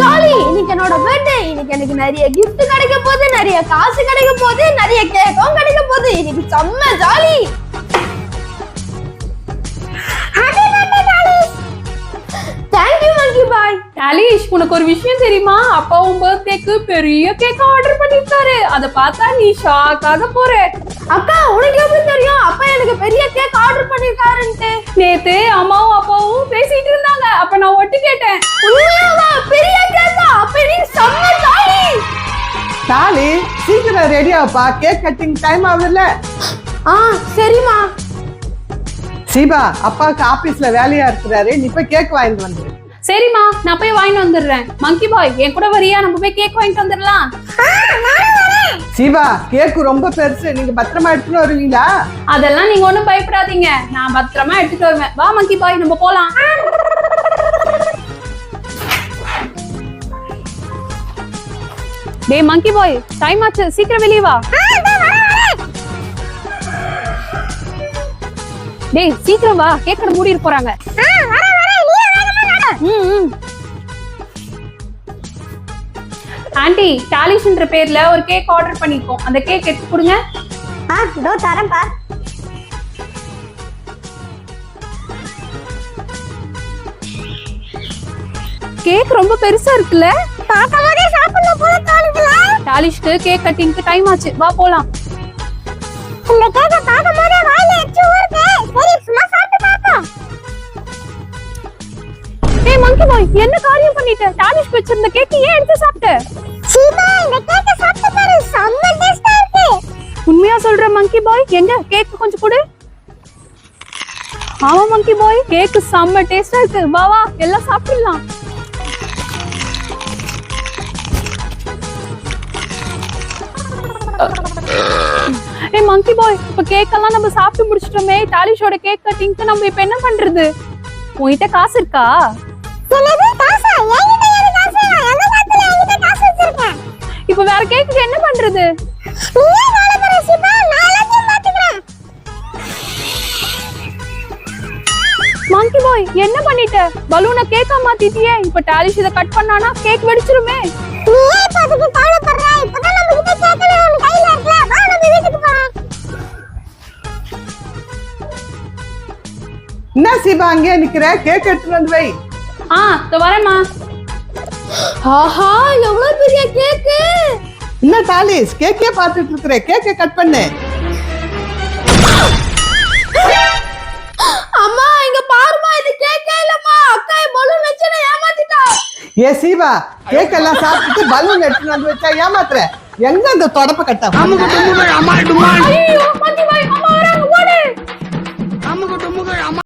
Jolly இன்னைக்கு என்னோட birthday இன்னைக்கு எனக்கு நிறைய gift கிடைக்க போகுது நிறைய காசு கிடைக்க போகுது நிறைய கேக்கும் கிடைக்க போகுது. இன்னைக்கு செம்ம ஜாலி. தேங்க்யூ மங்கி பாய் டாலிஷ் உனக்கு ஒரு விஷயம் தெரியுமா? அப்பா உன் பர்த்டேக்கு பெரிய கேக் ஆர்டர் பண்ணிருக்காரு. அதை பார்த்தா நீ ஷாக் ஆக போற. அக்கா உனக்கு எப்படி தெரியும்? அப்பா எனக்கு பெரிய கேக் ஆர்டர் பண்ணிருக்காருன்ட்டு. நேத்து அம்மாவும் அப்பாவும் பேசிட்டு இருந்தாங்க. அப்ப நான் ஒட்டு கேட்டேன். டாலி சீக்கிரம் ரெடி ஆப்பா கேக் கட்டிங் டைம் ஆகுதுல்ல. ஆ சரிம்மா. சீபா அப்பாவுக்கு ஆபீஸ்ல வேலையா இருக்கிறாரு. நீ போய் கேக் வாங்கிட்டு வந்துரு சரிம்மா நான் போய் வாங்கிட்டு வந்துடுறேன். மங்கி பாய் என் கூட வரியா? நம்ம போய் கேக் வாங்கிட்டு வந்துடலாம். சீபா கேக்கு ரொம்ப பெருசு. நீங்க பத்திரமா எடுத்துன்னு வருவீங்களா? அதெல்லாம் நீங்க ஒண்ணும் பயப்படாதீங்க. நான் பத்திரமா எடுத்துட்டு வருவேன். வா மங்கி பாய் நம்ம போலாம். டேய் மங்கி பாய் டைம் ஆச்சு. சீக்கிரம் வெளியே வா. டேய் சீக்கிரம் வா. கேக் கடை மூடிட்டு போறாங்க. ஆண்டி டாலிஷ்ன்ற பேர்ல ஒரு கேக் ஆர்டர் பண்ணிருக்கோம். அந்த கேக் எடுத்து கொடுங்க. ஆ இதோ தரேன்ப்பா கேக் ரொம்ப பெருசா இருக்குல்ல? பார்க்கும்போதே சாப்பிடல போல டாலிஷ்க்கு கேக் கட்டிங்க்கு டைம் ஆச்சு. வா போலாம். இந்த கேக்க பார்க்கும்போதே வாயில எச்சு ஊறுது சரி சும்மா சாப்பிட்டு பார்ப்போம். ஏய் மங்கி பாய் என்ன காரியம் பண்ணிட்ட? டாலிஷ் வச்சிருந்த கேக் ஏன் எடுத்து சாப்பிட்ட? சீமா இந்த கேக்க சாப்பிட்டு பாரு. செம்ம டேஸ்டா இருக்கு. உண்மையா சொல்ற மங்கி பாய் எங்க கேக் கொஞ்சம் கொடு. ஆமா மங்கி பாய் கேக் செம்ம டேஸ்டா இருக்கு. வா வா எல்லாம் சாப்பிடலாம். ஏய் மங்கி பாய் இப்ப கேக் எல்லாம் நம்ம சாப்பிட்டு முடிச்சிட்டோமே டாலிஷோட கேக் கட்டிங்க்கு நம்ம இப்ப என்ன பண்றது? உன்கிட்ட காசு இருக்கா? இப்ப வேற கேக்கு என்ன பண்றது? மங்கி பாய் என்ன பண்ணிட்ட? பலூனை கேக்கா மாத்திட்டியே. இப்ப டாலிஷ் இதை கட் பண்ணானா கேக் வெடிச்சிருமே. நீயே இப்ப அதுக்கு கவலைப்படுற. இப்பதான் என்ன சீபா அங்கேயே நிக்கிற? கேக் எடுத்துன்னு வந்து வை. ஆ இதோ வரேம்மா. ஆஹா எவ்வளவு பெரிய கேக்கு? என்ன டாலிஸ் கேக்கே பார்த்துட்டு இருக்கிற. கேக்கை கட் பண்ணு. அம்மா இங்க பாருமா இது கேக்கே இல்லம்மா. அக்கா பலூன் வச்சு நான் ஏமாத்திட்டா. ஏ சீபா கேக் எல்லாம் சாப்பிட்டுட்டு பலூன் எடுத்துன்னு வந்து வச்சா ஏமாத்துற? எங்க அந்த தொடப்ப கட்ட? ஐயோ